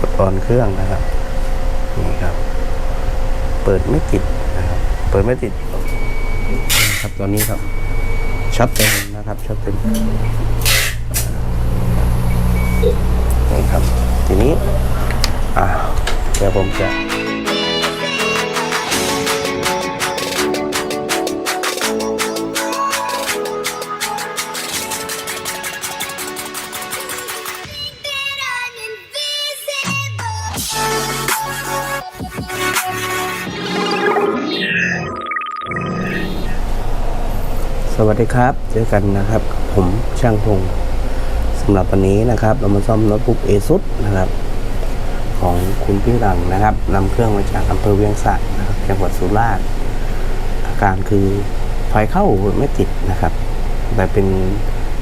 กดออนเครื่องนะครับนี่ครับ เปิดไม่ติดนะครับ เปิดไม่ติดนะครับตอนนี้ครับช็อตเต็มนะครับช็อตเต็มนี่ครับ ทีนี้ อ่าเดี๋ยวผมจะ สวัสดีครับ เจอกันนะครับ ผมช่างพงสำหรับวันนี้นะครับ เรามาซ่อมโน้ตบุ๊ก ASUS นะครับ ของคุณพี่หลังนะครับนำเครื่องมาจากอำเภอเวียงสะนะครับจังหวัดสุราษฎร์อาการคือไฟเข้าไม่ติดนะครับ แต่เป็น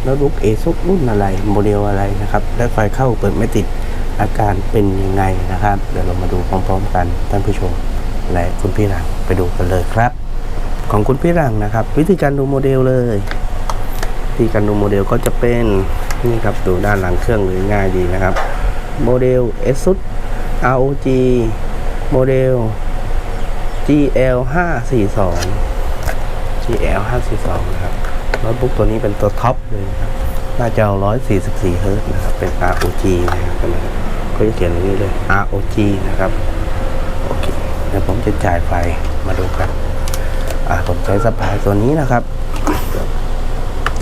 โน้ตบุ๊ก ASUS รุ่นอะไรโมเดลอะไรนะครับและไฟเข้าเปิดไม่ติดอาการเป็นยังไงนะครับ เดี๋ยวเรามาดูพร้อมๆกันท่านผู้ชม และคุณพี่หลังไปดูกันเลยครับ ของคุณพี่รังนะครับ วิธีการดูโมเดลเลยวิธีการดูโมเดลก็จะเป็นนี่ครับดูด้านหลังเครื่องเลยง่ายดีนะครับโมเดล ASUS ROG โมเดล GL 542 GL 542นะครับโน้ตบุ๊กตัวนี้เป็นตัวท็อปเลยครับหน้าจอ144เฮิร์ตนะครับ เป็น ROG นะครับก็จะเขียนอย่างนี้เลย ROG นะครับ โอเค เดี๋ยวผมจะจ่ายไฟมาดูกัน อ่าผมใช้สปายตัวนี้นะครับ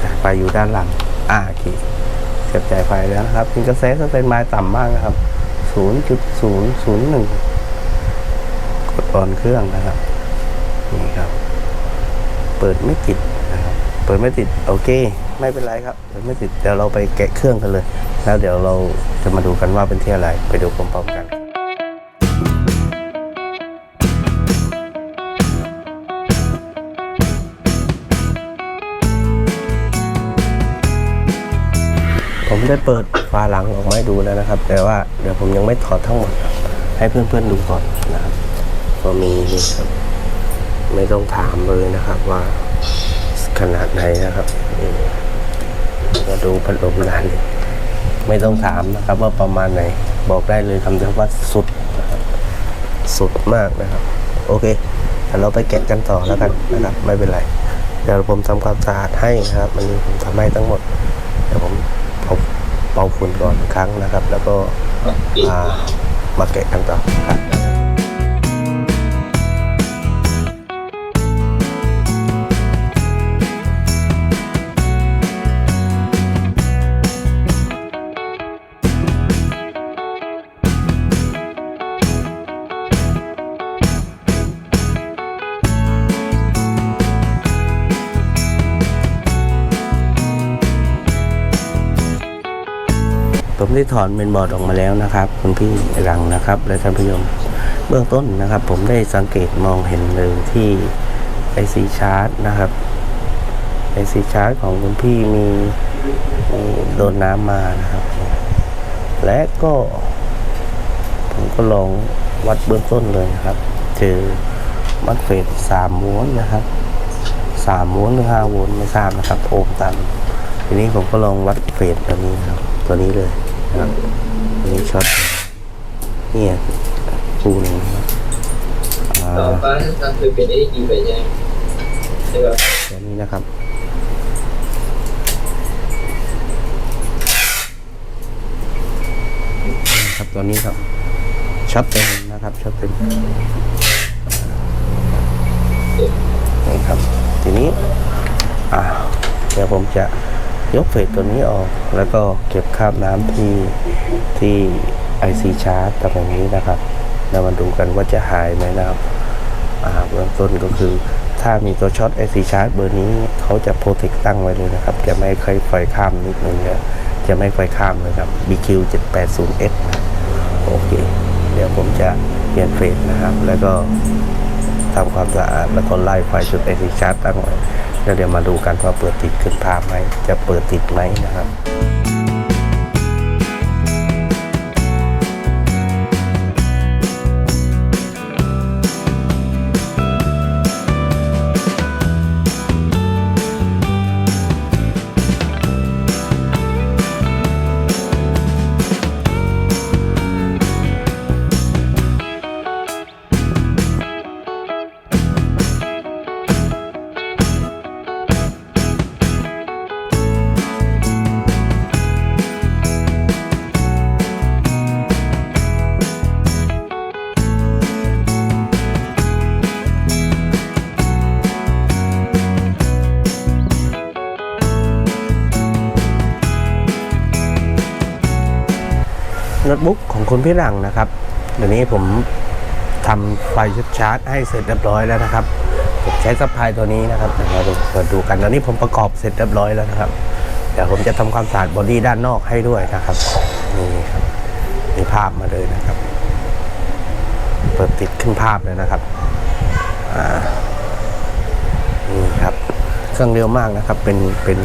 จ่ายไฟอยู่ด้านหลัง อ่าโอเคเสียบจ่ายไฟแล้วนะครับมีกระแสสเตนไมล์ต่ำมากนะครับ 0.001 กดออนเครื่องนะครับ นี่ครับ เปิดไม่ติดนะครับ เปิดไม่ติด โอเค ไม่เป็นไรครับ เปิดไม่ติด เดี๋ยวเราไปแกะเครื่องกันเลย แล้วเดี๋ยวเราจะมาดูกันว่าเป็นที่อะไร ไปดูพร้อมๆกัน ได้เปิดฝาหลังออกมาให้ดูแล้วนะครับ แต่ว่าเดี๋ยวผมยังไม่ถอดทั้งหมด ให้เพื่อนๆดูก่อนนะครับก็มีนี่ครับ ไม่ต้องถามเลยนะครับว่าขนาดไหนนะครับมาดูพัดลมด้านนี้ไม่ต้องถามนะครับ ว่าประมาณไหน บอกได้เลยคำเดียวว่าสุดนะครับสุดมากนะครับ โอเคเดี๋ยวเราไปแกะกันต่อแล้วกันนะครับ ไม่เป็นไร เดี๋ยวผมทำความสะอาดให้นะครับวันนี้ผมทำให้ทั้งหมดเดี๋ยวผม เป่าฝุ่นก่อนครั้งนะครับ แล้วก็มาแกะกันต่อครับ ผมได้ถอนเมนบอร์ดออกมาแล้วนะครับ คุณพี่รังนะครับ และท่านผู้ชมเบื้องต้นนะครับ ผมได้สังเกตมองเห็นเลยที่ไอซีชาร์จนะครับไอซีชาร์จของคุณพี่มีมีโดนน้ำมานะครับ และก็ ผมก็ลองวัดเบื้องต้นเลยนะครับ เจอมัดเฟสสามโวลต์นะครับสามโวลต์หรือห้าโวลต์ไม่ทราบนะครับ โอห์มตามทีนี้ผมก็ลองวัดเฟสตัวนี้นะครับ ตัวนี้เลย ครับนี้ช็อตเนี่ยคูหนึงนะครับอ่าต่อไปทำคือเป็น AD ไปใช่ไหมใช่ป่ะตัวนี้นะครับครับตัวนี้ครับช็อตเต็มนะครับช็อตเต็มนี่ครับ ทีนี้ อ่าเดี๋ยวผมจะ ยกเฟสตัวนี้ออก แล้วก็เก็บคราบน้ำที่ที่ไอซีชาร์จตรงนี้นะครับแล้วมาดูกันว่าจะหายไหมนะครับเบื้องต้นก็คือ ถ้ามีตัวช็อตไอซีชาร์จเบอร์นี้เขาจะโปรเทคตั้งไว้เลยนะครับ จะไม่ค่อยไฟข้ามนิดนึงเนี่ยจะไม่ไฟข้ามเลยครับ BQ 780X นะโอเค เดี๋ยวผมจะเปลี่ยนเฟสนะครับ แล้วก็ ทำความสะอาดแล้วก็ไล่ไฟจุดไอซีชาร์จตั้งไว้แล้วเดี๋ยวมาดูกันว่าเปิดติดขึ้นภาพไหมจะเปิดติดไหมนะครับ โน้ตบุ๊กของคุณพี่หลังนะครับเดี๋ยวนี้ผมทำไฟชาร์จให้เสร็จเรียบร้อยแล้วนะครับผมใช้ซัพพลายตัวนี้นะครับเดี๋ยวเราเปิดดูกันตอนนี้ผมประกอบเสร็จเรียบร้อยแล้วนะครับเดี๋ยวผมจะทำความสะอาดบอดี้ด้านนอกให้ด้วยนะครับนี่ครับมีภาพมาเลยนะครับ เปิดติดขึ้นภาพเลยนะครับนี่ครับ เครื่องเร็วมากนะครับ เป็นเป็น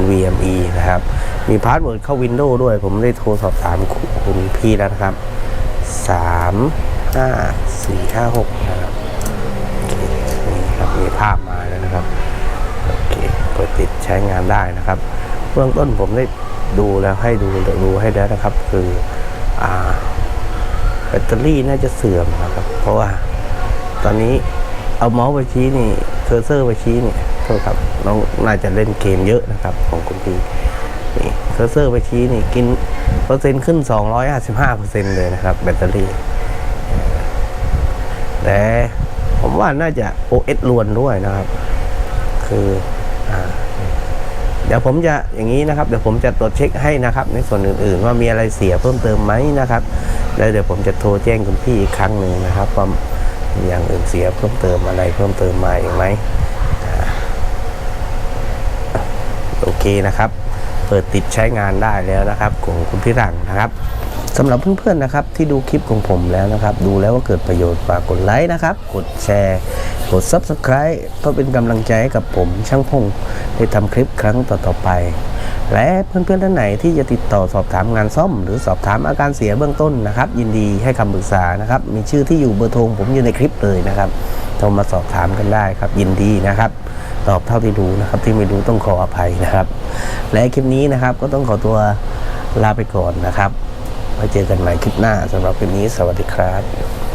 NVMe นะครับ มีพาสเวิร์ดเข้า Windows ด้วย ผมได้โทรสอบถามคุณพี่แล้วนะครับ 3 5 4 5 6 นะครับนี่ครับ มีภาพมาแล้วนะครับ โอเคเปิดติดใช้งานได้นะครับ เบื้องต้นผมได้ดูแล้วให้ดูดูให้แล้วนะครับ คืออ่าแบตเตอรี่น่าจะเสื่อมนะครับ เพราะว่าตอนนี้เอาเมาส์ไปชี้นี่ เคอร์เซอร์ไปชี้นี่ โทษครับน้องน่าจะเล่นเกมเยอะนะครับ ของคุณพี่นี่เคอร์เซอร์ไปชี้นี่กินเปอร์เซ็นต์ขึ้น 255เปอร์เซ็นต์เลยนะครับ แบตเตอรี่ แต่ผมว่าน่าจะ OS ลวนด้วยนะครับ คืออเดี๋ยวผมจะอย่างนี้นะครับ เดี๋ยวผมจะตรวจเช็คให้นะครับ ในส่วนอื่น ๆ ว่ามีอะไรเสียเพิ่มเติมไหมนะครับ แล้วเดี๋ยวผมจะโทรแจ้งคุณพี่อีกครั้งหนึ่งนะครับว่าอย่างอื่นเสียเพิ่มเติมอะไรเพิ่มเติมมาอีกไหมอ่าโอเค นะครับ เปิดติดใช้งานได้แล้วนะครับ ของคุณพี่รังนะครับสำหรับเพื่อนๆนะครับที่ดูคลิปของผมแล้วนะครับ ดูแล้วว่าเกิดประโยชน์ฝากกดไลค์นะครับ กดแชร์ กด Subscribe เพื่อเป็นกำลังใจให้กับผมช่างพงได้ทำคลิปครั้งต่อๆไป และเพื่อนๆท่านไหนที่จะติดต่อสอบถามงานซ่อม หรือสอบถามอาการเสียเบื้องต้นนะครับ ยินดีให้คำปรึกษานะครับ มีชื่อที่อยู่เบอร์โทรผมอยู่ในคลิปเลยนะครับโทรมาสอบถามกันได้ครับ ยินดีนะครับ ตอบเท่าที่รู้นะครับ ที่ไม่รู้ต้องขออภัยนะครับ และคลิปนี้นะครับก็ต้องขอตัวลาไปก่อนนะครับไว้เจอกันใหม่คลิปหน้าสำหรับคลิปนี้สวัสดีครับ